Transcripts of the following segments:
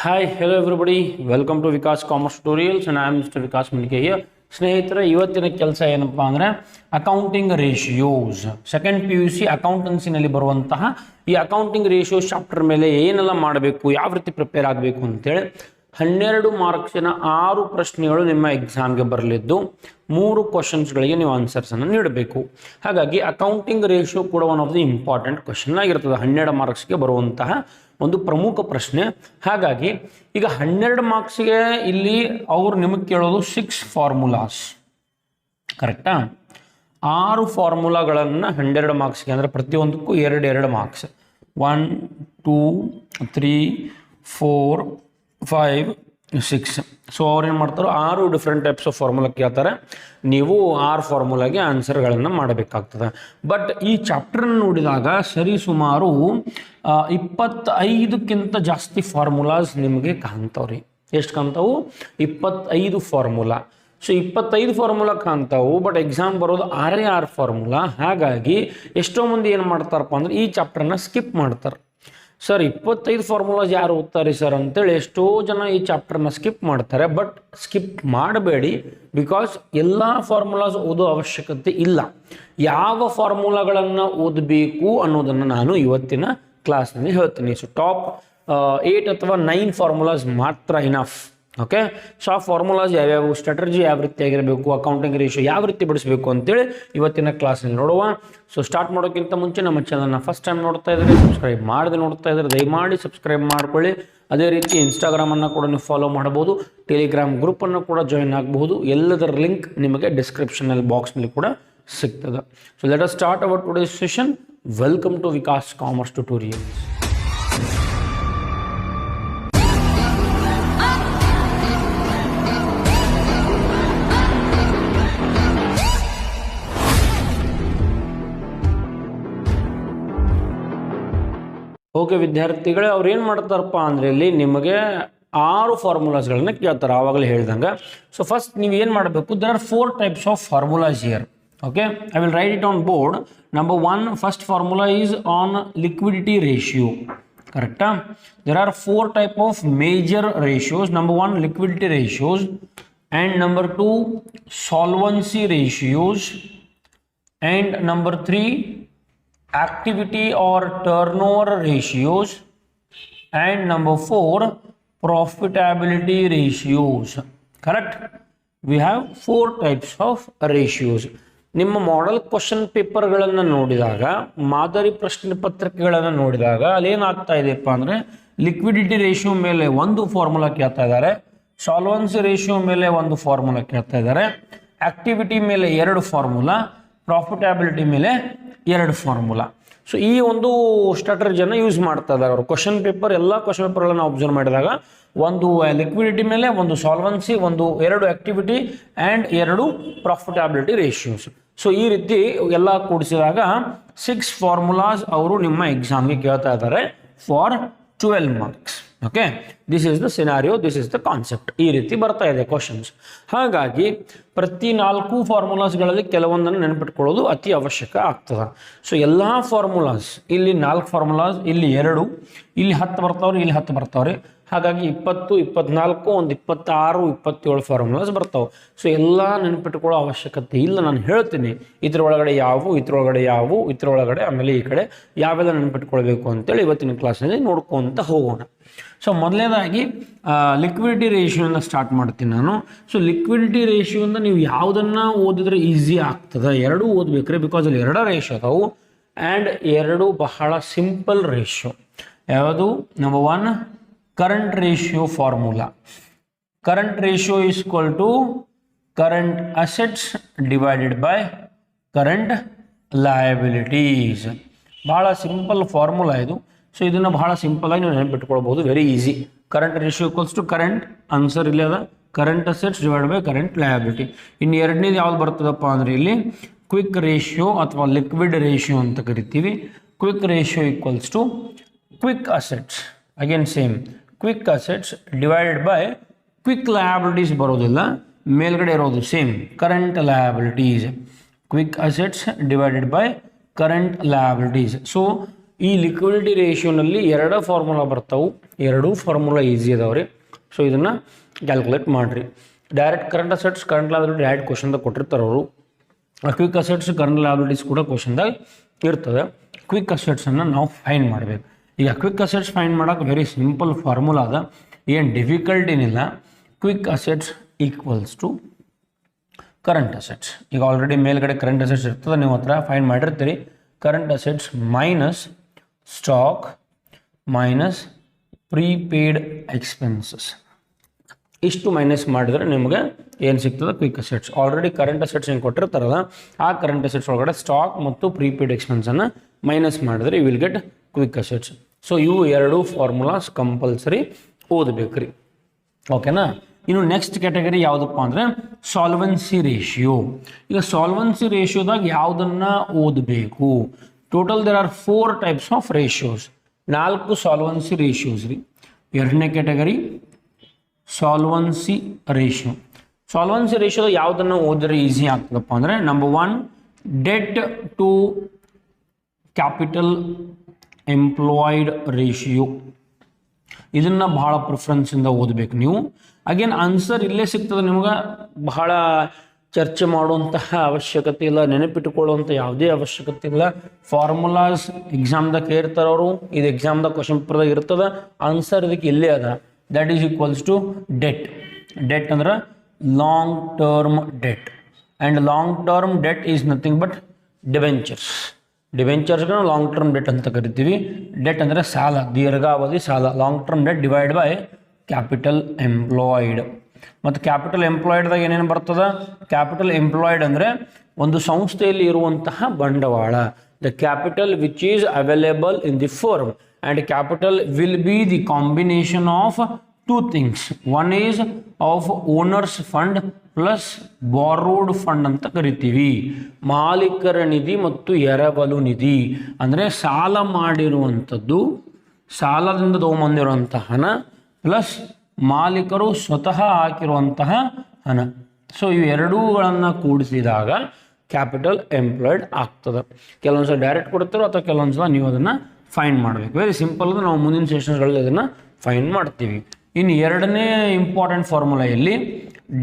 Hi, hello everybody welcome to Vikas commerce Tutorials ನಾ mister Vikas here. ಸ್ನೇಹಿತರೆ ಇವತ್ತಿನ ಕೆಲಸ ಏನಪ್ಪ ಅಂದರೆ accounting ratios second P U C ಅಕೌಂಟೆನ್ಸಿನಲ್ಲಿ ಬರುವಂತಹ ಈ ಅಕೌಂಟಿಂಗ್ ರೇಷಿಯೋ ಚಾಪ್ಟರ್ ಮೇಲೆ ಏನೆಲ್ಲ ಮಾಡಬೇಕು ಯಾವ ರೀತಿ ಪ್ರಿಪೇರ್ ಆಗಬೇಕು ಅಂತೇಳಿ ಹನ್ನೆರಡು ಮಾರ್ಕ್ಸಿನ ಆರು ಪ್ರಶ್ನೆಗಳು ನಿಮ್ಮ ಎಕ್ಸಾಮ್ಗೆ ಬರಲಿದ್ದು ಮೂರು ಕ್ವಶನ್ಸ್ಗಳಿಗೆ ನೀವು ಆನ್ಸರ್ಸನ್ನು ನೀಡಬೇಕು. ಹಾಗಾಗಿ ಅಕೌಂಟಿಂಗ್ ರೇಷಿಯೋ ಕೂಡ one of the important question ಆಗಿರ್ತದೆ. ಹನ್ನೆರಡು ಮಾರ್ಕ್ಸ್ಗೆ ಬರುವಂತಹ ಒಂದು ಪ್ರಮುಖ ಪ್ರಶ್ನೆ. ಹಾಗಾಗಿ ಈಗ ಹನ್ನೆರಡು ಮಾರ್ಕ್ಸ್ಗೆ ಇಲ್ಲಿ ಅವರು ನಿಮಗೆ ಕೇಳೋದು ಸಿಕ್ಸ್ ಫಾರ್ಮುಲಾಸ್ ಕರೆಕ್ಟಾ ಆರು ಫಾರ್ಮುಲಾಗಳನ್ನು ಹನ್ನೆರಡು ಮಾರ್ಕ್ಸ್ಗೆ ಅಂದರೆ ಪ್ರತಿಯೊಂದಕ್ಕೂ ಎರಡು ಎರಡು marks one two three four five six so ಅವ್ರು ಏನು ಮಾಡ್ತಾರೋ ಆರು ಡಿಫ್ರೆಂಟ್ ಟೈಪ್ಸ್ ಆಫ್ ಫಾರ್ಮುಲಾ ಕೇಳ್ತಾರೆ. ನೀವು ಆರು ಫಾರ್ಮುಲಾಗೆ ಆನ್ಸರ್ಗಳನ್ನು ಮಾಡಬೇಕಾಗ್ತದೆ. ಬಟ್ ಈ ಚಾಪ್ಟರ್ನ ನೋಡಿದಾಗ ಸರಿ ಸುಮಾರು ಇಪ್ಪತ್ತೈದಕ್ಕಿಂತ ಜಾಸ್ತಿ ಫಾರ್ಮುಲಾಸ್ ನಿಮಗೆ ಕಾಣ್ತಾವ್ರಿ ಎಷ್ಟು ಕಾಣ್ತಾವು? ಇಪ್ಪತ್ತೈದು ಫಾರ್ಮುಲಾ ಸೊ ಇಪ್ಪತ್ತೈದು ಫಾರ್ಮುಲಾ ಕಾಣ್ತಾವು ಬಟ್ ಎಕ್ಸಾಮ್ ಬರೋದು ಆರೇ ಆರು ಫಾರ್ಮುಲಾ ಹಾಗಾಗಿ ಎಷ್ಟೋ ಮಂದಿ ಏನು ಮಾಡ್ತಾರಪ್ಪ ಅಂದ್ರೆ ಈ ಚಾಪ್ಟರ್ನ ಸ್ಕಿಪ್ ಮಾಡ್ತಾರೆ. ಸರ್ ಇಪ್ಪತ್ತೈದು ಫಾರ್ಮುಲಾಸ್ ಯಾರು ಓದ್ತಾರೆ ಸರ್ ಅಂತೇಳಿ ಎಷ್ಟೋ ಜನ ಈ ಚಾಪ್ಟರ್ನ ಸ್ಕಿಪ್ ಮಾಡ್ತಾರೆ. ಬಟ್ ಸ್ಕಿಪ್ ಮಾಡಬೇಡಿ ಬಿಕಾಸ್ ಎಲ್ಲ ಫಾರ್ಮುಲಾಸ್ ಓದೋ ಅವಶ್ಯಕತೆ ಇಲ್ಲ. ಯಾವ ಫಾರ್ಮುಲಾಗಳನ್ನು ಓದಬೇಕು ಅನ್ನೋದನ್ನು ನಾನು ಇವತ್ತಿನ ಕ್ಲಾಸ್ನಲ್ಲಿ ಹೇಳ್ತೀನಿ. ಸೊ ಟಾಪ್ ಏಯ್ಟ್ ಅಥವಾ ನೈನ್ ಫಾರ್ಮುಲಾಸ್ ಮಾತ್ರ ಇನಫ್ ಓಕೆ ಸೊ ಆ ಫಾರ್ಮುಲಾಸ್ ಯಾವ್ಯಾವ? ಸ್ಟ್ರಾಟಜಿ ಯಾವ ರೀತಿ ಆಗಿರಬೇಕು? ಅಕೌಂಟಿಂಗ್ ರೇಷಿಯೋ ಯಾವ ರೀತಿ ಬಿಡಿಸಬೇಕು ಅಂತೇಳಿ ಇವತ್ತಿನ ಕ್ಲಾಸಲ್ಲಿ ನೋಡುವ. ಸೊ ಸ್ಟಾರ್ಟ್ ಮಾಡೋಕ್ಕಿಂತ ಮುಂಚೆ ನಮ್ಮ ಚಾನಲ್ನ ಫಸ್ಟ್ ಟೈಮ್ ನೋಡ್ತಾ ಇದ್ದಾರೆ ಸಬ್ಸ್ಕ್ರೈಬ್ ಮಾಡದೆ ನೋಡ್ತಾ ಇದ್ದಾರೆ ದಯಮಾಡಿ ಸಬ್ಸ್ಕ್ರೈಬ್ ಮಾಡ್ಕೊಳ್ಳಿ. ಅದೇ ರೀತಿ ಇನ್ಸ್ಟಾಗ್ರಾಮನ್ನು ಕೂಡ ನೀವು ಫಾಲೋ ಮಾಡ್ಬೋದು ಟೆಲಿಗ್ರಾಮ್ ಗ್ರೂಪನ್ನು ಕೂಡ ಜಾಯಿನ್ ಆಗಬಹುದು. ಎಲ್ಲದರ ಲಿಂಕ್ ನಿಮಗೆ ಡಿಸ್ಕ್ರಿಪ್ಷನಲ್ಲಿ ಬಾಕ್ಸ್ನಲ್ಲಿ ಕೂಡ ಸಿಗ್ತದೆ. So let us start our today session welcome to Vikas commerce tutorials okay ವಿದ್ಯಾರ್ಥಿಗಳೇ ಅವ್ರು ಏನು ಮಾಡ್ತಾರಪ್ಪ ಅಂದರೆ ಇಲ್ಲಿ ನಿಮಗೆ ಆರು ಫಾರ್ಮುಲಾಸ್ಗಳನ್ನ ಕೇಳ್ತಾರೆ, ಆವಾಗಲೇ ಹೇಳ್ದಂಗೆ. ಸೊ ಫಸ್ಟ್ ನೀವು ಏನು ಮಾಡಬೇಕು? There are four types of formulas here okay I will write it on board number one first formula is on liquidity ratio ಕರೆಕ್ಟಾ there are four type of major ratios number one liquidity ratios and number two solvency ratios and number 3 activity or turnover ratios. And number 4 profitability ratios. Correct? We have four types of ratios. ನಿಮ್ಮ model question ಪೇಪರ್ಗಳನ್ನು ನೋಡಿದಾಗ, ಮಾದರಿ ಪ್ರಶ್ನೆ ಪತ್ರಿಕೆಗಳನ್ನು ನೋಡಿದಾಗ ಅಲ್ಲೇನಾಗ್ತಾ ಇದೆಯಪ್ಪ ಅಂದರೆ liquidity ratio ಮೇಲೆ ಒಂದು ಫಾರ್ಮುಲಾ ಕೇಳ್ತಾ ಇದ್ದಾರೆ ಸಾಲ್ವನ್ಸಿ ರೇಷಿಯೋ ಮೇಲೆ ಒಂದು ಫಾರ್ಮುಲಾ ಕೇಳ್ತಾ ಇದ್ದಾರೆ ಆಕ್ಟಿವಿಟಿ ಮೇಲೆ ಎರಡು ಫಾರ್ಮುಲಾ ಪ್ರಾಫಿಟಬಿಲಿಟಿ ಮೇಲೆ ಎರಡು ಫಾರ್ಮುಲಾ ಸೊ ಈ ಒಂದು ಸ್ಟ್ರಾಟಜಿಯನ್ನು ಯೂಸ್ ಮಾಡ್ತಾ ಇದ್ದಾರೆ ಅವರು. ಕ್ವಶನ್ ಪೇಪರ್ ಎಲ್ಲ ಕ್ವಶನ್ ಪೇಪರ್ಗಳನ್ನು ಅಬ್ಸರ್ವ್ ಮಾಡಿದಾಗ ಒಂದು ಲಿಕ್ವಿಡಿಟಿ ಮೇಲೆ, ಒಂದು ಸಾಲ್ವೆನ್ಸಿ ಒಂದು ಎರಡು ಆಕ್ಟಿವಿಟಿ ಆ್ಯಂಡ್ ಎರಡು ಪ್ರಾಫಿಟಬಿಲಿಟಿ ರೇಷಿಯೋಸ್ ಸೊ ಈ ರೀತಿ ಎಲ್ಲ ಕೂಡಿಸಿದಾಗ ಸಿಕ್ಸ್ ಫಾರ್ಮುಲಾಸ್ ಅವರು ನಿಮ್ಮ ಎಕ್ಸಾಮ್ಗೆ ಕೇಳ್ತಾ ಇದ್ದಾರೆ for twelve marks okay this is the scenario this is the concept ಈ ರೀತಿ ಬರ್ತಾ ಇದೆ ಕ್ವಶನ್ಸ್ ಹಾಗಾಗಿ ಪ್ರತಿ ನಾಲ್ಕು ಫಾರ್ಮುಲಾಸ್ಗಳಲ್ಲಿ ಕೆಲವೊಂದನ್ನು ನೆನಪಿಟ್ಕೊಳ್ಳೋದು ಅತಿ ಅವಶ್ಯಕ ಆಗ್ತದೆ. ಸೊ ಎಲ್ಲ ಫಾರ್ಮುಲಾಸ್ ಇಲ್ಲಿ ನಾಲ್ಕು ಫಾರ್ಮುಲಾಸ್ ಇಲ್ಲಿ ಎರಡು, ಇಲ್ಲಿ ಹತ್ತು ಬರ್ತಾವ್ರಿ, ಇಲ್ಲಿ ಹತ್ತು ಬರ್ತಾವ್ರಿ. ಹಾಗಾಗಿ ಇಪ್ಪತ್ತು, ಇಪ್ಪತ್ನಾಲ್ಕು, ಒಂದು ಇಪ್ಪತ್ತಾರು, ಇಪ್ಪತ್ತೇಳು ಫಾರ್ಮುಲಾಸ್ ಬರ್ತಾವೆ. ಸೊ ಎಲ್ಲ ನೆನಪಿಟ್ಕೊಳ್ಳೋ ಅವಶ್ಯಕತೆ ಇಲ್ಲ. ನಾನು ಹೇಳ್ತೀನಿ, ಇದ್ರೊಳಗಡೆ ಯಾವು, ಇದ್ರೊಳಗಡೆ ಯಾವುವು ಇದ್ರೊಳಗಡೆ, ಆಮೇಲೆ ಈ ಕಡೆ ಯಾವೆಲ್ಲ ನೆನಪಿಟ್ಕೊಳ್ಬೇಕು ಅಂತೇಳಿ ಇವತ್ತಿನ ಕ್ಲಾಸ್ನಲ್ಲಿ ನೋಡ್ಕೊಂತ ಹೋಗೋಣ. ಸೊ ಮೊದಲನೇದಾಗಿ ಲಿಕ್ವಿಡಿಟಿ ರೇಷಿಯೋನ ಸ್ಟಾರ್ಟ್ ಮಾಡ್ತೀನಿ ನಾನು. ಸೊ ಲಿಕ್ವಿಡಿಟಿ ರೇಷಿಯೋಯಿಂದ ನೀವು ಯಾವುದನ್ನು ಓದಿದ್ರೆ ಈಸಿ ಆಗ್ತದೆ? ಎರಡೂ ಓದ್ಬೇಕ್ರಿ ಬಿಕಾಸ್ ಅಲ್ಲಿ ಎರಡ ರೇಷಿಯೋ ಅದಾವು. ಆ್ಯಂಡ್ ಎರಡು ಬಹಳ ಸಿಂಪಲ್ ರೇಷಿಯೋ ಯಾವುದು? Number one current ratio formula current ratio is equal to current assets divided by current liabilities ಭಾಳ ಸಿಂಪಲ್ ಫಾರ್ಮುಲಾ ಇದು. ಸೊ ಇದನ್ನು ಬಹಳ ಸಿಂಪಲ್ ಆಗಿ ನೀವು ನೆನಪಿಟ್ಕೊಳ್ಬೋದು very easy current ratio equals to current answer ಇಲ್ಲಿ ಅದ. Current assets divide by current liability ಇನ್ನು ಎರಡನೇದು ಯಾವ್ದು ಬರ್ತದಪ್ಪ ಅಂದರೆ ಇಲ್ಲಿ ಕ್ವಿಕ್ ರೇಷಿಯೋ ಅಥವಾ ಲಿಕ್ವಿಡ್ ರೇಷಿಯೋ ಅಂತ ಕರಿತೀವಿ. Quick ratio equals to quick assets again same quick assets divided by quick liabilities ಬರೋದಿಲ್ಲ, ಮೇಲ್ಗಡೆ ಇರೋದು same current liabilities quick assets divided by current liabilities so ಈ ಲಿಕ್ವಿಡಿಟಿ ರೇಷಿಯೋನಲ್ಲಿ ಎರಡು ಫಾರ್ಮುಲಾ ಬರ್ತಾವೆ. ಎರಡೂ ಫಾರ್ಮುಲಾ ಈಸಿ ಅದಾವೆ ರೀ ಸೊ ಇದನ್ನು ಕ್ಯಾಲ್ಕುಲೇಟ್ ಮಾಡಿರಿ. Direct current assets current liability direct ಕ್ವಶನ್ದಾಗ ಕೊಟ್ಟಿರ್ತಾರೆ ಅವರು. ಕ್ವಿಕ್ ಅಸೆಟ್ಸ್ ಕರೆಂಟ್ ಲಯಾಬಿಲಿಟೀಸ್ ಕೂಡ ಕ್ವಶನ್ದಾಗ ಇರ್ತದೆ. ಕ್ವಿಕ್ ಅಸೆಟ್ಸನ್ನು ನಾವು ಫೈನ್ ಮಾಡಬೇಕು. ಈಗ ಕ್ವಿಕ್ ಅಸೆಟ್ಸ್ ಫೈಂಡ್ ಮಾಡೋಕೆ ವೆರಿ ಸಿಂಪಲ್ ಫಾರ್ಮುಲಾ ಅದ. ಏನು ಡಿಫಿಕಲ್ಟ್ ಏನಿಲ್ಲ. Quick assets equals to current assets ಈಗ ಆಲ್ರೆಡಿ ಮೇಲ್ಗಡೆ ಕರೆಂಟ್ ಅಸೆಟ್ಸ್ ಇರ್ತದೆ, ನೀವು ಹತ್ರ find ಮಾಡಿರ್ತೀರಿ. Current assets minus stock minus prepaid expenses ಇಷ್ಟು ಮೈನಸ್ ಮಾಡಿದ್ರೆ ನಿಮಗೆ ಏನು ಸಿಗ್ತದೆ? Quick assets already current assets ಏನು ಕೊಟ್ಟಿರ್ತಾರಲ್ಲ, ಆ ಕರೆಂಟ್ ಅಸೆಟ್ಸ್ ಒಳಗಡೆ ಸ್ಟಾಕ್ ಮತ್ತು ಪ್ರೀಪೇಯ್ಡ್ ಎಕ್ಸ್ಪೆನ್ಸನ್ನು ಮೈನಸ್ ಮಾಡಿದ್ರೆ you will get quick assets so ಇವು ಎರಡು ಫಾರ್ಮುಲಾಸ್ ಕಂಪಲ್ಸರಿ ಓದಬೇಕ್ರಿ. ಓಕೆನಾ ಇನ್ನು ನೆಕ್ಸ್ಟ್ ಕ್ಯಾಟಗರಿ ಯಾವುದಪ್ಪ ಅಂದರೆ ಸಾಲ್ವೆನ್ಸಿ ರೇಷಿಯೋ ಈಗ ಸಾಲ್ವೆನ್ಸಿ ರೇಷಿಯೋದಾಗ ಯಾವುದನ್ನು ಓದಬೇಕು? Total there are four types of ratios ನಾಲ್ಕು ಸಾಲ್ವೆನ್ಸಿ ರೇಷಿಯೋಸ್ ರೀ. ಎರಡನೇ category solvency ratio solvency ratio ಯಾವುದನ್ನು ಓದಿದ್ರೆ ಈಸಿ ಆಗ್ತದಪ್ಪ ಅಂದರೆ number one debt to capital employed ratio ಇದನ್ನು ಬಹಳ ಪ್ರಿಫರೆನ್ಸಿಂದ ಓದಬೇಕು ನೀವು. ಅಗೇನ್ ಆನ್ಸರ್ ಇಲ್ಲೇ ಸಿಗ್ತದೆ ನಿಮ್ಗೆ. ಬಹಳ ಚರ್ಚೆ ಮಾಡುವಂತಹ ಅವಶ್ಯಕತೆ ಇಲ್ಲ ನೆನಪಿಟ್ಟುಕೊಳ್ಳುವಂಥ ಯಾವುದೇ ಅವಶ್ಯಕತೆ ಇಲ್ಲ. ಫಾರ್ಮುಲಾಸ್ ಎಕ್ಸಾಮ್ದಾಗ ಕೇಳ್ತಾರೆ ಅವರು, ಇದು ಎಕ್ಸಾಮ್ದಾಗ ಕ್ವಶನ್ ಪೇಪರ್ದಾಗ ಇರ್ತದೆ. ಆನ್ಸರ್ ಇದಕ್ಕೆ ಇಲ್ಲೇ ಅದ. That is equals to debt debt ಅಂದ್ರೆ long term debt and long term debt is nothing but debentures ಡಿವೆಂಚರ್ಸ್ಗಳನ್ನ long term debt ಅಂತ ಕರಿತೀವಿ. ಡೆಟ್ ಅಂದರೆ ಸಾಲ, ದೀರ್ಘಾವಧಿ ಸಾಲ long term debt divide by capital employed ಮತ್ತು ಕ್ಯಾಪಿಟಲ್ ಎಂಪ್ಲಾಯ್ಡ್ದಾಗ ಏನೇನು ಬರ್ತದೆ? ಕ್ಯಾಪಿಟಲ್ ಎಂಪ್ಲಾಯ್ಡ್ ಅಂದರೆ ಒಂದು ಸಂಸ್ಥೆಯಲ್ಲಿ ಇರುವಂತಹ ಬಂಡವಾಳ. The capital which is available in the firm and capital will be the combination of two things one is of owners fund plus borrowed fund ಅಂತ ಕರಿತೀವಿ. ಮಾಲೀಕರ ನಿಧಿ ಮತ್ತು ಎರವಲು ನಿಧಿ. ಅಂದರೆ ಸಾಲ ಮಾಡಿರುವಂಥದ್ದು, ಸಾಲದಿಂದ ತೊಗೊಂಬಂದಿರುವಂಥ ಹಣ ಪ್ಲಸ್ ಮಾಲೀಕರು ಸ್ವತಃ ಹಾಕಿರುವಂತಹ ಹಣ. ಸೊ ಇವೆರಡೂಗಳನ್ನು ಕೂಡಿಸಿದಾಗ ಕ್ಯಾಪಿಟಲ್ ಎಂಪ್ಲಾಯ್ಡ್ ಆಗ್ತದೆ. ಕೆಲವೊಂದು ಸಲ ಡೈರೆಕ್ಟ್ ಕೊಡ್ತಾರೋ ಅಥವಾ ಕೆಲವೊಂದು ಸಲ ನೀವು ಅದನ್ನು ಫೈನ್ ಮಾಡಬೇಕು. ವೆರಿ ಸಿಂಪಲ್ ಅಂದರೆ ನಾವು ಮುಂದಿನ ಸೆಷನ್ಗಳಲ್ಲಿ ಅದನ್ನು ಫೈನ್ ಮಾಡ್ತೀವಿ. ಇನ್ನು ಎರಡನೇ ಇಂಪಾರ್ಟೆಂಟ್ ಫಾರ್ಮುಲಾ ಇಲ್ಲಿ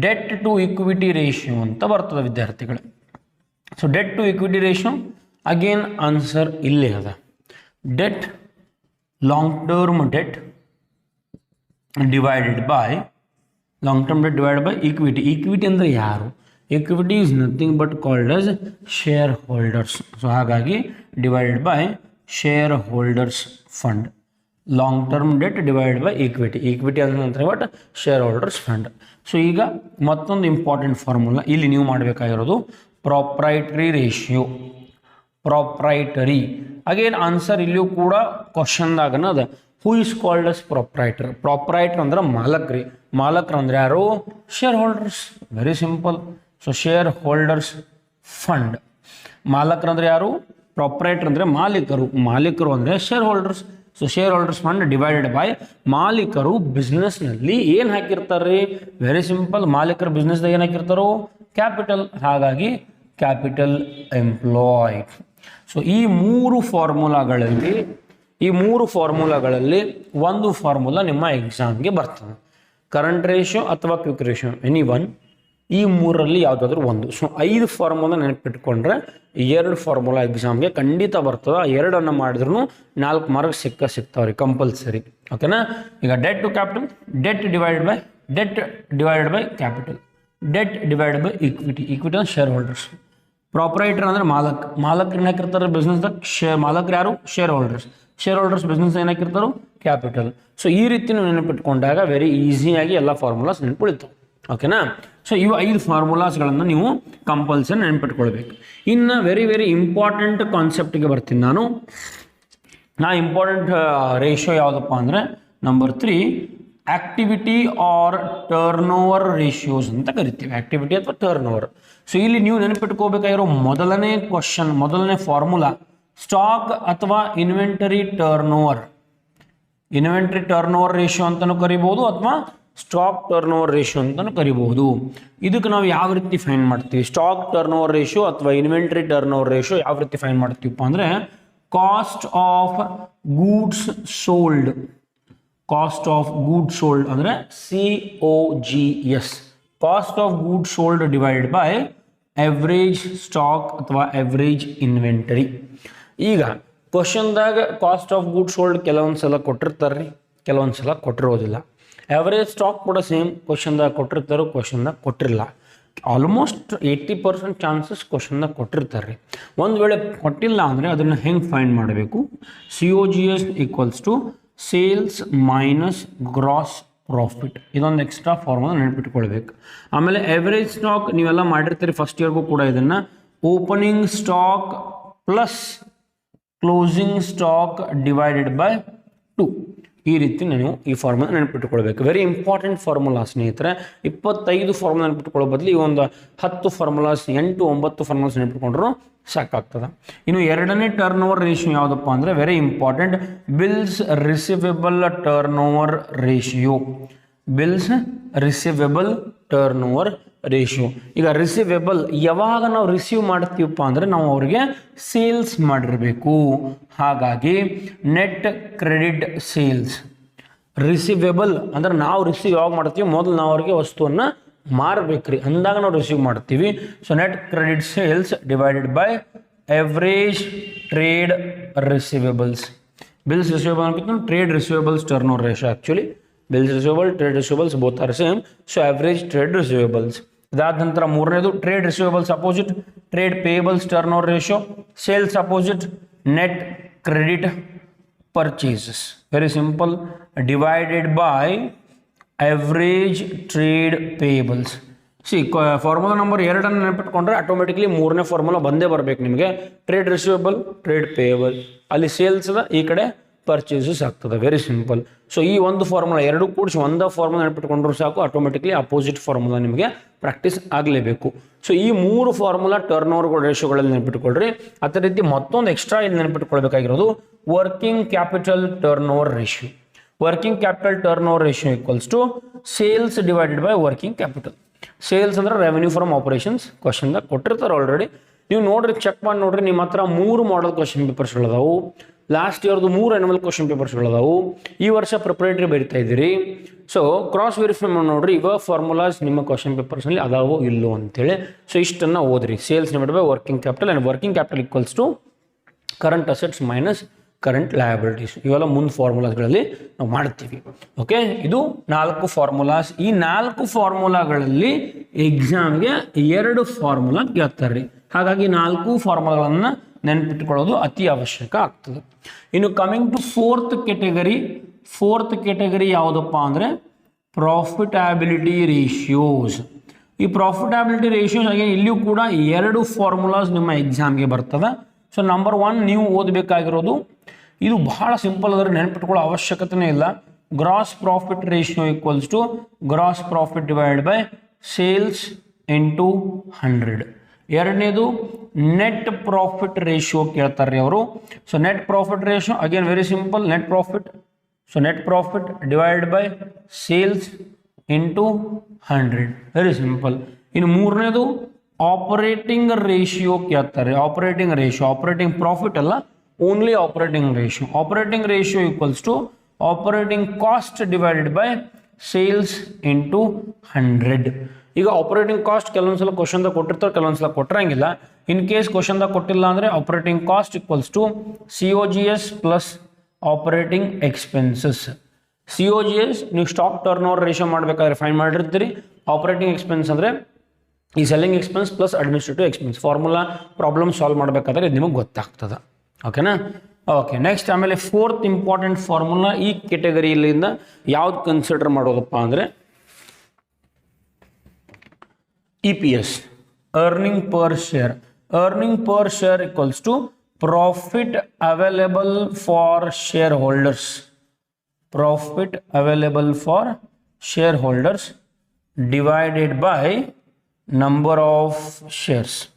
ಡೆಟ್ ಟು ಇಕ್ವಿಟಿ ರೇಷಿಯೋ ಅಂತ ಬರ್ತದೆ ವಿದ್ಯಾರ್ಥಿಗಳು. So debt to equity ratio again answer ಇಲ್ಲೇ ಅದ. Debt long term debt divided by long term debt divide by equity equity ಅಂದರೆ ಯಾರು? Equity is nothing but called as shareholders so ಹಾಗಾಗಿ divided by shareholders fund long term debt divide by equity equity ಅಂದ್ರೆ but share holders fund so ಈಗ ಮತ್ತೊಂದು important formula ಇಲ್ಲಿ ನೀವು ಮಾಡಬೇಕಾಗಿರೋದು proprietary ratio proprietary again answer ಇಲ್ಲಿಯೂ ಕೂಡ ಕ್ವಶನ್ದಾಗನ ಅದ. Who is called as proprietor proprietor ಅಂದ್ರೆ ಮಾಲಕ್ರಿ ಮಾಲಕ್ರು ಅಂದ್ರೆ ಯಾರು? Shareholders very simple so shareholders fund ಮಾಲಕ್ರು ಅಂದ್ರೆ ಯಾರು? ಪ್ರಾಪ್ರೈಟರ್ ಅಂದರೆ ಮಾಲೀಕರು. ಮಾಲೀಕರು ಅಂದರೆ shareholders so shareholders fund divided by ಮಾಲೀಕರು ಬಿಸ್ನೆಸ್ನಲ್ಲಿ ಏನು ಹಾಕಿರ್ತಾರೆ ವೆರಿ ಸಿಂಪಲ್ ಮಾಲೀಕರು ಬಿಸ್ನೆಸ್ದಾಗ ಏನು ಹಾಕಿರ್ತಾರೋ? ಕ್ಯಾಪಿಟಲ್ ಹಾಗಾಗಿ ಕ್ಯಾಪಿಟಲ್ ಎಂಪ್ಲಾಯ್ಡ್ ಸೊ ಈ ಮೂರು ಫಾರ್ಮುಲಾಗಳಲ್ಲಿ ಈ ಮೂರು ಫಾರ್ಮುಲಾಗಳಲ್ಲಿ ಒಂದು ಫಾರ್ಮುಲಾ ನಿಮ್ಮ ಎಕ್ಸಾಮ್ಗೆ ಬರ್ತದೆ. ಕರೆಂಟ್ ರೇಷಿಯೋ ಅಥವಾ ಕ್ವಿಕ್ ರೇಷಿಯೋ ಎನಿ ಒನ್ ಈ ಮೂರರಲ್ಲಿ ಯಾವುದಾದ್ರೂ ಒಂದು. ಸೊ ಐದು ಫಾರ್ಮುಲಾ ನೆನಪಿಟ್ಕೊಂಡ್ರೆ ಎರಡು ಫಾರ್ಮುಲಾ ಎಕ್ಸಾಮ್ಗೆ ಖಂಡಿತ ಬರ್ತದೆ. ಆ ಎರಡನ್ನು ಮಾಡಿದ್ರು ನಾಲ್ಕು ಮಾರ್ಕ್ ಸಿಕ್ಕ ಸಿಗ್ತಾವ್ರಿ ಕಂಪಲ್ಸರಿ ಓಕೆನಾ ಈಗ debt to capital debt divide by debt divide by capital debt divide by equity equity ಅಂದ್ರೆ ಶೇರ್ ಹೋಲ್ಡರ್ಸ್ ಪ್ರಾಪರೈಟರ್ ಅಂದ್ರೆ ಮಾಲಕ್. ಮಾಲಕ್ ಏನಾಗಿರ್ತಾರೆ ಬಿಸ್ನೆಸ್ದಾಗ ಶೇರ್ ಮಾಲಕ್ರು ಯಾರು? Share holders share holders business ಏನಾಕಿರ್ತಾರೋ ಕ್ಯಾಪಿಟಲ್ ಸೊ ಈ ರೀತಿ ನೀವು ನೆನಪಿಟ್ಕೊಂಡಾಗ ವೆರಿ ಈಸಿಯಾಗಿ ಎಲ್ಲ ಫಾರ್ಮುಲಾಸ್ ನೆನಪುಳಿತಾವೆ ಓಕೆನಾ? ಸೊ ಇವು ಐದು ಫಾರ್ಮುಲಾಸ್ಗಳನ್ನು ನೀವು ಕಂಪಲ್ಸರಿ ನೆನ್ಪಿಟ್ಕೊಳ್ಬೇಕು. ಇನ್ನು ವೆರಿ ವೆರಿ ಇಂಪಾರ್ಟೆಂಟ್ ಕಾನ್ಸೆಪ್ಟ್ಗೆ ಬರ್ತೀನಿ ನಾನು. ನಾ ಇಂಪಾರ್ಟೆಂಟ್ ರೇಷಿಯೋ ಯಾವುದಪ್ಪ ಅಂದರೆ number three activity or turnover ratios ಅಂತ ಕರಿತೀವಿ. ಆಕ್ಟಿವಿಟಿ ಅಥವಾ ಟರ್ನ್ ಓವರ್ ಸೊ ಇಲ್ಲಿ ನೀವು ನೆನಪಿಟ್ಕೋಬೇಕಾಗಿರೋ ಮೊದಲನೇ ಕ್ವಶನ್ ಮೊದಲನೇ ಫಾರ್ಮುಲಾ ಸ್ಟಾಕ್ ಅಥವಾ inventory turnover inventory turnover ratio ಅಂತಲೂ ಕರಿಬೋದು ಅಥವಾ ಸ್ಟಾಕ್ ಟರ್ನ್ ಓವರ್ ರೇಷಿಯೋ ಅಂತಲೂ ಕರಿಬಹುದು. ಇದಕ್ಕೆ ನಾವು ಯಾವ ರೀತಿ ಫೈನ್ ಮಾಡ್ತೀವಿ? ಸ್ಟಾಕ್ ಟರ್ನ್ ಓವರ್ ರೇಷಿಯೋ ಅಥವಾ ಇನ್ವೆಂಟ್ರಿ ಟರ್ನ್ ಓವರ್ ರೇಷಿಯೋ ಯಾವ ರೀತಿ ಫೈನ್ ಮಾಡ್ತೀವಪ್ಪ ಅಂದರೆ cost of goods sold cost of good sold ಅಂದರೆ C O G S cost of good sold divide by average stock ಅಥವಾ ಎವ್ರೇಜ್ ಇನ್ವೆಂಟರಿ ಈಗ ಕ್ವಶನ್ದಾಗ cost of good sold ಕೆಲವೊಂದು ಸಲ ಕೊಟ್ಟಿರ್ತಾರೆ ರೀ ಕೆಲವೊಂದು ಸಲ ಕೊಟ್ಟಿರೋದಿಲ್ಲ. ಎವರೇಜ್ ಸ್ಟಾಕ್ ಕೂಡ ಸೇಮ್ ಕ್ವಶನ್ದಾಗ ಕೊಟ್ಟಿರ್ತಾರೋ ಕ್ವಶನ್ದಾಗ ಕೊಟ್ಟಿರಲ್ಲ. ಆಲ್ಮೋಸ್ಟ್ ಏಯ್ಟಿ ಪರ್ಸೆಂಟ್ ಚಾನ್ಸಸ್ ಕ್ವಶನ್ದಾಗ ಕೊಟ್ಟಿರ್ತಾರೆ. ರೀ ಒಂದು ವೇಳೆ ಕೊಟ್ಟಿಲ್ಲ ಅಂದರೆ ಅದನ್ನು ಹೆಂಗೆ ಫೈಂಡ್ ಮಾಡಬೇಕು? C O G S equals to sales minus gross profit ಇದೊಂದು ಎಕ್ಸ್ಟ್ರಾ ಫಾರ್ಮುಲಾ ನೆನಪಿಟ್ಕೊಳ್ಬೇಕು. ಆಮೇಲೆ ಎವರೇಜ್ ಸ್ಟಾಕ್ ನೀವೆಲ್ಲ ಮಾಡಿರ್ತೀರಿ ಫಸ್ಟ್ ಇಯರ್ಗೂ ಕೂಡ ಇದನ್ನು. Opening stock plus closing stock divided by two ಈ ರೀತಿ ನೀವು ಈ ಫಾರ್ಮುಲಾ ನೆನಪಿಟ್ಟುಕೊಳ್ಬೇಕು ವೆರಿ ಇಂಪಾರ್ಟೆಂಟ್ ಫಾರ್ಮುಲಾ ಸ್ನೇಹಿತರೆ, ಇಪ್ಪತ್ತೈದು ಫಾರ್ಮುಲಾ ನೆನಪಿಟ್ಕೊಳ್ಳೋ ಬದಲು ಈ ಒಂದು ಹತ್ತು ಫಾರ್ಮುಲಾಸ್ ಎಂಟು, ಒಂಬತ್ತು ಫಾರ್ಮುಲಾಸ್ ನೆನಪಿಟ್ಕೊಂಡ್ರು ಸಾಕಾಗ್ತದೆ. ಇನ್ನು ಎರಡನೇ ಟರ್ನ್ ಓವರ್ ರೇಷಿಯೋ ಯಾವುದಪ್ಪ ಅಂದರೆ very important bills receivable turnover ratio bills receivable turnover ratio ಈಗ ರಿಸೀವೆಬಲ್ ಯಾವಾಗ ನಾವು ರಿಸೀವ್ ಮಾಡ್ತೀವಪ್ಪ ಅಂದರೆ ನಾವು ಅವರಿಗೆ ಸೇಲ್ಸ್ ಮಾಡಿರಬೇಕು. ಹಾಗಾಗಿ ನೆಟ್ ಕ್ರೆಡಿಟ್ ಸೇಲ್ಸ್ ರಿಸೀವೆಬಲ್ ಅಂದ್ರೆ ನಾವು ರಿಸೀವ್ ಯಾವಾಗ ಮಾಡ್ತೀವಿ? ಮೊದಲು ನಾವು ಅವ್ರಿಗೆ ವಸ್ತುವನ್ನು ಮಾರಬೇಕ್ರಿ. ಅಂದಾಗ ನಾವು ರಿಸೀವ್ ಮಾಡ್ತೀವಿ. So net credit sales divided by average trade receivables bills receivable ಅನ್ಕಿಂತ trade receivables turnover ratio actually bills receivable trade receivables both are same so average trade receivables ಇದಾದ ನಂತರ ಮೂರನೇದು trade receivables opposite trade payables turnover ratio sales opposite net credit purchases very simple divided by average trade payables see formula number ಎರಡನ್ನು ನೆನಪಿಟ್ಕೊಂಡ್ರೆ automatically ಮೂರನೇ formula ಬಂದೇ ಬರಬೇಕು ನಿಮಗೆ. Trade receivable trade payable ಅಲ್ಲಿ ಸೇಲ್ಸ್ ಈ ಕಡೆ ಪರ್ಚೇಸಸ್ ಆಗ್ತದೆ. ವೆರಿ ಸಿಂಪಲ್ ಸೊ ಈ ಒಂದು ಫಾರ್ಮುಲಾ ಎರಡು ಕೂಡಿಸಿ ಒಂದೇ ಫಾರ್ಮುಲಾ ನೆನಪಿಟ್ಕೊಂಡ್ರು ಸಾಕು ಆಟೋಮೆಟಿಕ್ಲಿ ಅಪೋಸಿಟ್ ಫಾರ್ಮುಲಾ ನಿಮಗೆ ಪ್ರಾಕ್ಟೀಸ್ ಆಗಲೇಬೇಕು. ಸೊ ಈ ಮೂರು ಫಾರ್ಮುಲಾ ಟರ್ನ್ ಓವರ್ಗಳ ರೇಷೋಗಳಲ್ಲಿ ನೆನಪಿಟ್ಕೊಳ್ರಿ. ಅದೇ ರೀತಿ ಮತ್ತೊಂದು ಎಕ್ಸ್ಟ್ರಾ ಇಲ್ಲಿ ನೆನಪಿಟ್ಕೊಳ್ಬೇಕಾಗಿರೋದು working capital turnover ratio working capital turnover ratio equals to sales divided by working capital sales ಅಂದ್ರೆ ರೆವೆನ್ಯೂ ಫ್ರಮ್ ಆಪರೇಷನ್ಸ್ ಕ್ವಶನ್ದಾಗ ಕೊಟ್ಟಿರ್ತಾರೆ ಆಲ್ರೆಡಿ ನೀವು ನೋಡ್ರಿ ಚೆಕ್ ಮಾಡಿ ನೋಡ್ರಿ, ನಿಮ್ಮ ಹತ್ರ ಮೂರು ಮಾಡಲ್ ಕ್ವಶನ್ ಪೇಪರ್ಸ್ಗಳದಾವು ಲಾಸ್ಟ್ ಇಯರ್ದು ಮೂರು ಅನಿಮಲ್ ಕ್ವಶನ್ ಪೇಪರ್ಸ್ಗಳದಾವು ಈ ವರ್ಷ ಪ್ರಿಪ್ರೇಟ್ರಿ ಬರಿತಾ ಇದ್ದೀರಿ. ಸೊ ಕ್ರಾಸ್ ವೆರಿಫೈ ಮಾಡಿ ನೋಡ್ರಿ ಇವ ಫಾರ್ಮುಲಾಸ್ ನಿಮ್ಮ ಕ್ವಶನ್ ಪೇಪರ್ಸ್ನಲ್ಲಿ ಅದಾವೋ ಇಲ್ಲೋ ಅಂತೇಳಿ. ಸೊ ಇಷ್ಟನ್ನು ಓದ್ರಿ. Sales divide by working capital and working capital equals to current assets minus current liabilities ಇವೆಲ್ಲ ಮುಂದೆ ಫಾರ್ಮುಲಾಸ್ಗಳಲ್ಲಿ ನಾವು ಮಾಡ್ತೀವಿ. ಓಕೆ ಇದು ನಾಲ್ಕು ಫಾರ್ಮುಲಾಸ್ ಈ ನಾಲ್ಕು ಫಾರ್ಮುಲಾಗಳಲ್ಲಿ ಎಕ್ಸಾಮ್ಗೆ ಎರಡು ಫಾರ್ಮುಲಾ ಕೇಳ್ತಾರೆ ಹಾಗಾಗಿ ನಾಲ್ಕು ಫಾರ್ಮುಲಾಗಳನ್ನು ನೆನಪಿಟ್ಕೊಳ್ಳೋದು ಅತಿ ಅವಶ್ಯಕ ಆಗ್ತದೆ. ಇನ್ನು coming to fourth category fourth category ಯಾವುದಪ್ಪ ಅಂದರೆ ಪ್ರಾಫಿಟಬಿಲಿಟಿ ರೇಷಿಯೋಸ್ ಈ ಪ್ರಾಫಿಟಬಿಲಿಟಿ ರೇಷಿಯೋಸ್ ಹಾಗೆ ಇಲ್ಲಿಯೂ ಕೂಡ ಎರಡು ಫಾರ್ಮುಲಾಸ್ ನಿಮ್ಮ ಎಕ್ಸಾಮ್ಗೆ ಬರ್ತದೆ. ಸೊ ನಂಬರ್ ಒನ್ ನೀವು ಓದಬೇಕಾಗಿರೋದು, ಇದು ಬಹಳ ಸಿಂಪಲ್ ಅದರ ನೆನಪಿಟ್ಕೊಳ್ಳೋ ಅವಶ್ಯಕತೆನೇ ಇಲ್ಲ. Gross profit ratio equals to gross profit divide by sales into hundred ಎರಡನೇದು ನೆಟ್ ಪ್ರಾಫಿಟ್ ರೇಷಿಯೋ ಕೇಳ್ತಾರೆ ರೀ ಅವರು. So net profit ratio again very simple net profit so net profit divide by sales into hundred very simple ಇನ್ನು ಮೂರನೇದು operating ratio ಕೇಳ್ತಾರೆ. Operating ratio operating profit ಅಲ್ಲ only operating ratio operating ratio equals to operating cost divided by sales into hundred ಈಗ operating cost ಕೆಲವೊಂದ್ಸಲ ಕ್ವಶನ್ದಾಗ ಕೊಟ್ಟಿರ್ತಾರೆ ಕೆಲವೊಂದ್ಸಲ ಕೊಟ್ಟಿರಂಗಿಲ್ಲ in case ಕ್ವಶನ್ದಾಗ ಕೊಟ್ಟಿಲ್ಲ ಅಂದರೆ operating cost equals to C O G S plus operating expenses C O G S ನೀವು stock turn over ratio ಮಾಡಬೇಕಾದ್ರೆ fine ಮಾಡಿರ್ತೀರಿ. ಆಪರೇಟಿಂಗ್ ಎಕ್ಸ್ಪೆನ್ಸ್ ಅಂದರೆ ಈ selling expense plus administrative expense formula problem solve ಮಾಡಬೇಕಾದ್ರೆ ಇದು ನಿಮಗೆ ಗೊತ್ತಾಗ್ತದೆ. ಓಕೆನಾ ಓಕೆ ನೆಕ್ಸ್ಟ್ ಆಮೇಲೆ ಫೋರ್ತ್ ಇಂಪಾರ್ಟೆಂಟ್ ಫಾರ್ಮುಲಾ ಈ ಕೆಟಗರಿಯಿಂದ ಯಾವ್ದು ಕನ್ಸಿಡರ್ ಮಾಡೋದಪ್ಪ ಅಂದರೆ E P S earning per share earning per share equals to profit available for shareholders profit available for shareholders divided by number of shares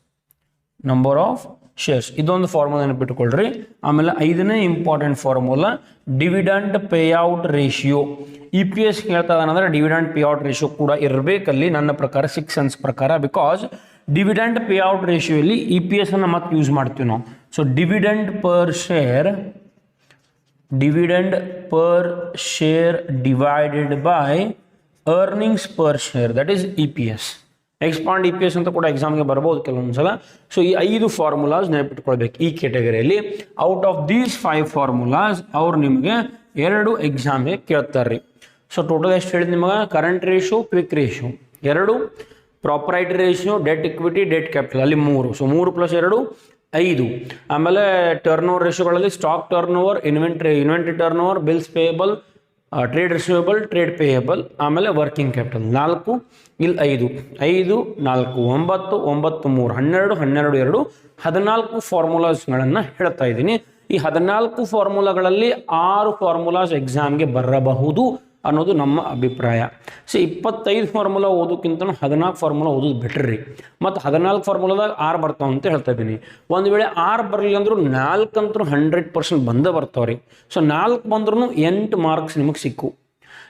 number of shares ಇದೊಂದು formula ನೆನಪಿಟ್ಕೊಳ್ರಿ. ಆಮೇಲೆ ಐದನೇ important formula dividend payout ratio E P S ಹೇಳ್ತಾ ಇದ್ದಾನಂದ್ರೆ dividend payout ratio ಕೂಡ ಇರಬೇಕಲ್ಲಿ ನನ್ನ ಪ್ರಕಾರ sense ಪ್ರಕಾರ ಬಿಕಾಸ್ ಡಿವಿಡೆಂಟ್ ಪೇಔಟ್ ರೇಷಿಯೋಲಿ ಇ ಪಿ ಎಸ್ ಅನ್ನು ಮತ್ತೆ ಯೂಸ್ ಮಾಡ್ತೀವಿ ನಾವು. So dividend per share dividend per share divided by earnings per share that is E P EPS expand E P S ಅಂತ ಕೂಡ ಎಕ್ಸಾಮ್ಗೆ ಬರ್ಬೋದು ಕೆಲವೊಂದು ಸಲ. ಸೊ ಈ ಐದು ಫಾರ್ಮುಲಾಸ್ ನೆನಪಿಟ್ಕೊಳ್ಬೇಕು. ಈ ಕೆಟಗರಿಯಲ್ಲಿ out of these five formulas ಅವ್ರು ನಿಮಗೆ ಎರಡು ಎಕ್ಸಾಮ್ಗೆ ಕೇಳ್ತಾರೆ ರೀ. ಸೊ ಟೋಟಲ್ ಎಷ್ಟು ಹೇಳಿದ್ ನಿಮಗೆ? ಕರೆಂಟ್ ರೇಷಿಯೋ ಕ್ವಿಕ್ ರೇಷಿಯೋ ಎರಡು proprietary ratio debt equity debt capital ಅಲ್ಲಿ ಮೂರು. ಸೊ ಮೂರು ಪ್ಲಸ್ ಎರಡು, ಐದು. ಆಮೇಲೆ turnover ರೇಷಿಯೋಗಳಲ್ಲಿ stock turnover inventory inventory turnover bills payable trade receivable trade payable ಆಮೇಲೆ ವರ್ಕಿಂಗ್ ಕ್ಯಾಪಿಟಲ್ ನಾಲ್ಕು ಇಲ್ಲಿ ಐದು. ಐದು, ನಾಲ್ಕು, ಒಂಬತ್ತು ಒಂಬತ್ತು, ಮೂರು, ಹನ್ನೆರಡು ಹನ್ನೆರಡು, ಎರಡು, ಹದಿನಾಲ್ಕು ಫಾರ್ಮುಲಾಸ್ಗಳನ್ನು ಹೇಳ್ತಾ ಇದ್ದೀನಿ. ಈ ಹದಿನಾಲ್ಕು ಫಾರ್ಮುಲಾಗಳಲ್ಲಿ ಆರು ಫಾರ್ಮುಲಾಸ್ ಎಕ್ಸಾಮ್ಗೆ ಬರಬಹುದು. ಅನ್ನೋದು ನಮ್ಮ ಅಭಿಪ್ರಾಯ. ಸೊ, ಇಪ್ಪತ್ತೈದು ಫಾರ್ಮುಲಾ ಓದೋಕ್ಕಿಂತ ಹದಿನಾಲ್ಕು ಫಾರ್ಮುಲಾ ಓದೋದು ಬೆಟರ್ ರೀ ಮತ್ತು ಹದಿನಾಲ್ಕು ಫಾರ್ಮುಲಾದಾಗ ಆರು ಬರ್ತಾವೆ ಅಂತ ಹೇಳ್ತಾ ಇದ್ದೀನಿ. ಒಂದು ವೇಳೆ ಆರು ಬರಲಿಲ್ಲ ಅಂದರೂ ನಾಲ್ಕು ಅಂತೂ ಹಂಡ್ರೆಡ್ ಪರ್ಸೆಂಟ್ ಬಂದೇ ಬರ್ತಾವೆ ರೀ ಸೊ, ನಾಲ್ಕು ಬಂದ್ರೂ ಎಂಟು ಮಾರ್ಕ್ಸ್ ನಿಮಗೆ ಸಿಕ್ಕು.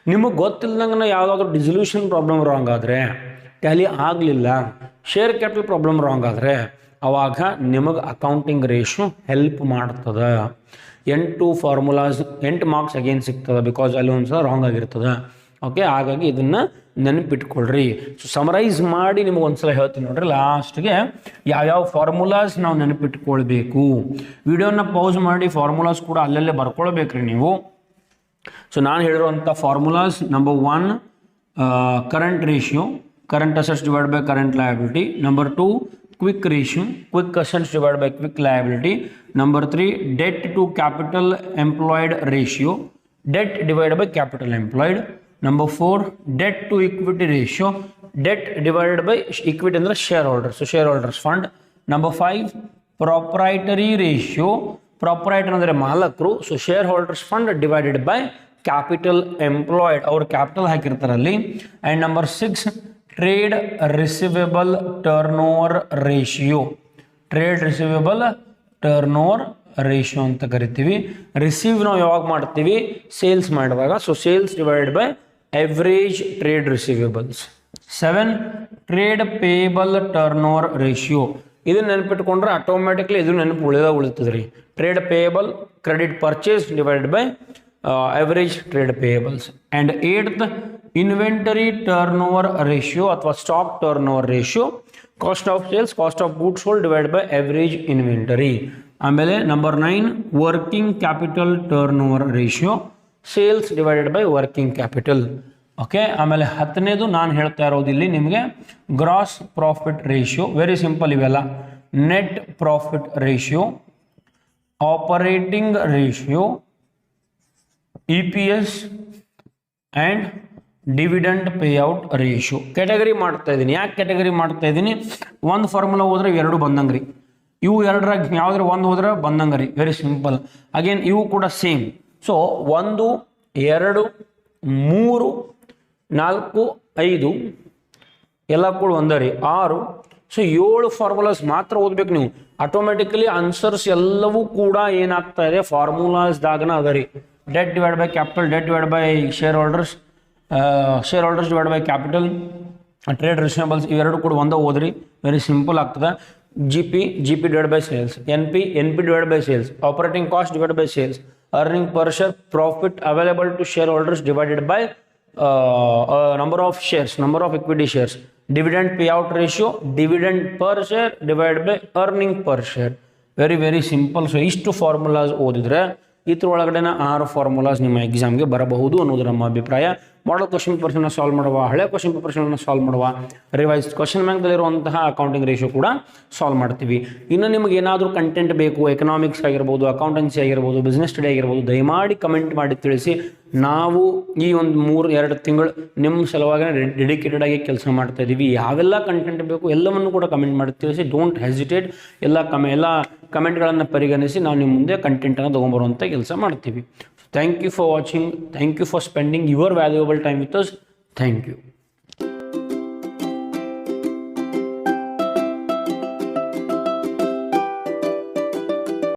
ನಿಮಗೆ ಗೊತ್ತಿಲ್ಲದಂಗೆ ಯಾವುದಾದ್ರೂ ಡಿಸಲ್ಯೂಷನ್ ಪ್ರಾಬ್ಲಮ್ ರಾಂಗ್ ಆದರೆ ಟ್ಯಾಲಿ ಆಗಲಿಲ್ಲ, ಶೇರ್ ಕ್ಯಾಪಿಟಲ್ ಪ್ರಾಬ್ಲಮ್ ರಾಂಗ್ ಆದರೆ ಅವಾಗ ನಿಮಗೆ ಅಕೌಂಟಿಂಗ್ ರೇಷು ಹೆಲ್ಪ್ ಮಾಡ್ತದೆ. ಎಂಟು ಫಾರ್ಮುಲಾಸ್ ಎಂಟು ಮಾರ್ಕ್ಸ್ ಅಗೇನ್ ಸಿಗ್ತದೆ ಬಿಕಾಸ್ ಅಲ್ಲಿ ಒಂದು ಸಲ ರಾಂಗ್ ಆಗಿರ್ತದೆ. ಓಕೆ ಹಾಗಾಗಿ ಇದನ್ನು ನೆನಪಿಟ್ಕೊಳ್ರಿ. ಸೊ ಸಮರೈಸ್ ಮಾಡಿ ನಿಮಗೆ ಒಂದ್ಸಲ ಹೇಳ್ತೀನಿ ನೋಡ್ರಿ ಲಾಸ್ಟ್ಗೆ ಯಾವ್ಯಾವ ಫಾರ್ಮುಲಾಸ್ ನಾವು ನೆನಪಿಟ್ಕೊಳ್ಬೇಕು. ವಿಡಿಯೋನ ಪೌಸ್ ಮಾಡಿ ಫಾರ್ಮುಲಾಸ್ ಕೂಡ ಅಲ್ಲಲ್ಲೇ ಬರ್ಕೊಳ್ಬೇಕ್ರಿ ನೀವು. ಸೊ ನಾನು ಹೇಳಿರುವಂಥ formulas number one current ratio current assets divide by current liability number two quick ratio quick assets divide by quick liability number three debt to capital employed ratio debt divide by capital employed number four debt to equity ratio debt divided by equity ಅಂದರೆ shareholders shareholders fund number five proprietary ratio proprietor ಅಂದರೆ ಮಾಲಕರು so shareholders fund divided by capital employed ಅವ್ರು capital ಹಾಕಿರ್ತಾರೆ ಅಲ್ಲಿ and number six trade receivable turnover ratio. Trade receivable turnover ratio ಅಂತ ಕರಿತೀವಿ. Receive ನಾವು ಯಾವಾಗ ಮಾಡ್ತೀವಿ? ಸೇಲ್ಸ್ ಮಾಡುವಾಗ. So sales divide by average trade receivables. Seven, trade payable turnover ratio. ಇದನ್ನ ನೆನಪಿಟ್ಕೊಂಡ್ರೆ ಆಟೋಮೆಟಿಕ್ಲಿ ಇದು ನೆನಪು ಉಳಿದ ಉಳಿತದೆ ರೀ trade payable, credit purchase divide by payables and eighth inventory turnover ratio ಅಥವಾ stock turnover ratio cost of sales cost of goods sold divide by average inventory ಆಮೇಲೆ number nine working capital turnover ratio sales divided by working capital okay ಆಮೇಲೆ ಹತ್ತನೇದು ನಾನು ಹೇಳ್ತಾ ಇರೋದು ಇಲ್ಲಿ ನಿಮಗೆ gross profit ratio very simple ಇವೆಲ್ಲ. Net profit ratio operating ratio E P S and dividend payout ratio category ಮಾಡ್ತಾ ಇದ್ದೀನಿ. ಯಾಕೆ ಕ್ಯಾಟಗರಿ ಮಾಡ್ತಾ ಇದ್ದೀನಿ? ಒಂದು ಫಾರ್ಮುಲಾ ಹೋದ್ರೆ ಎರಡು ಬಂದಂಗೆ ರೀ ಇವು ಎರಡರಾಗ ಯಾವ್ದಾರ ಒಂದು ಹೋದ್ರೆ ಬಂದಂಗೆ ರೀ ವೆರಿ ಸಿಂಪಲ್ ಅಗೇನ್ ಇವು ಕೂಡ ಸೇಮ್ ಸೊ ಒಂದು, ಎರಡು, ಮೂರು, ನಾಲ್ಕು, ಐದು, ಎಲ್ಲ ಕೂಡ ಒಂದೇ ರೀ ಆರು. ಸೊ ಏಳು ಫಾರ್ಮುಲಾಸ್ ಮಾತ್ರ ಓದ್ಬೇಕು ನೀವು. ಆಟೋಮೆಟಿಕಲಿ ಆನ್ಸರ್ಸ್ ಎಲ್ಲವೂ ಕೂಡ ಏನಾಗ್ತಾ ಇದೆ? ಫಾರ್ಮುಲಾಸ್ದಾಗನ ಅದ debt divide by capital debt divide by shareholders shareholders divide by capital trade receivables ಇವೆರಡು ಕೂಡ ಒಂದೇ ಓದ್ರಿ ವೆರಿ ಸಿಂಪಲ್ ಆಗ್ತದೆ. G P G P divide by sales N P N P divide by sales operating cost divide by sales earning per share profit available to shareholders divided by number of shares number of equity shares dividend payout ratio dividend per share divide by earning per share very very simple so ಇಷ್ಟು formulas ಓದಿದ್ರೆ ಇದ್ರೊಳಗಡೆನ ಆರು formulas ನಿಮ್ಮ ಎಕ್ಸಾಮ್ಗೆ ಬರಬಹುದು ಅನ್ನೋದು ನಮ್ಮ ಅಭಿಪ್ರಾಯ. ಮಾಡಲ್ ಕ್ವಶನ್ ಪೇಪರ್ಸ್ನ ಸಾಲ್ವ್ ಮಾಡುವ, ಹಳೆ ಕ್ವಶನ್ ಪೇಪರ್ಸ್ಗಳನ್ನ ಸಾಲ್ವ್ ಮಾಡುವ ರಿವೈಸ್ ಕ್ವಶನ್ ಬ್ಯಾಂಕ್ದಲ್ಲಿರುವಂತಹ ಅಕೌಂಟಿಂಗ್ ರೇಷಿಯೋ ಕೂಡ ಸಾಲ್ವ್ ಮಾಡ್ತೀವಿ. ಇನ್ನು ನಿಮಗೆ ಏನಾದರೂ ಕಂಟೆಂಟ್ ಬೇಕು ಎಕನಾಮಿಕ್ಸ್ ಆಗಿರ್ಬೋದು ಅಕೌಂಟೆನ್ಸಿ ಆಗಿರ್ಬೋದು ಬಿಸ್ನೆಸ್ ಸ್ಟಡಿ ಆಗಿರ್ಬೋದು, ದಯಮಾಡಿ ಕಮೆಂಟ್ ಮಾಡಿ ತಿಳಿಸಿ. ನಾವು ಈ ಒಂದು ಮೂರು, ಎರಡು ತಿಂಗಳು ನಿಮ್ಮ ಸಲುವಾಗಿ ಡೆಡಿಕೇಟೆಡ್ ಆಗಿ ಕೆಲಸ ಮಾಡ್ತಾ ಇದ್ದೀವಿ ಯಾವೆಲ್ಲ ಕಂಟೆಂಟ್ ಬೇಕು ಎಲ್ಲವನ್ನು ಕೂಡ ಕಮೆಂಟ್ ಮಾಡಿ ತಿಳಿಸಿ. ಡೋಂಟ್ ಹೆಸಿಟೇಟ್ ಎಲ್ಲ ಕಮೆ, ಎಲ್ಲ ಕಮೆಂಟ್ಗಳನ್ನು ಪರಿಗಣಿಸಿ ನಾವು ನಿಮ್ಮ ಮುಂದೆ ಕಂಟೆಂಟನ್ನು ತೊಗೊಂಬರುವಂಥ ಕೆಲಸ ಮಾಡ್ತೀವಿ. Thank you for watching. Thank you for spending your valuable time with us. Thank you.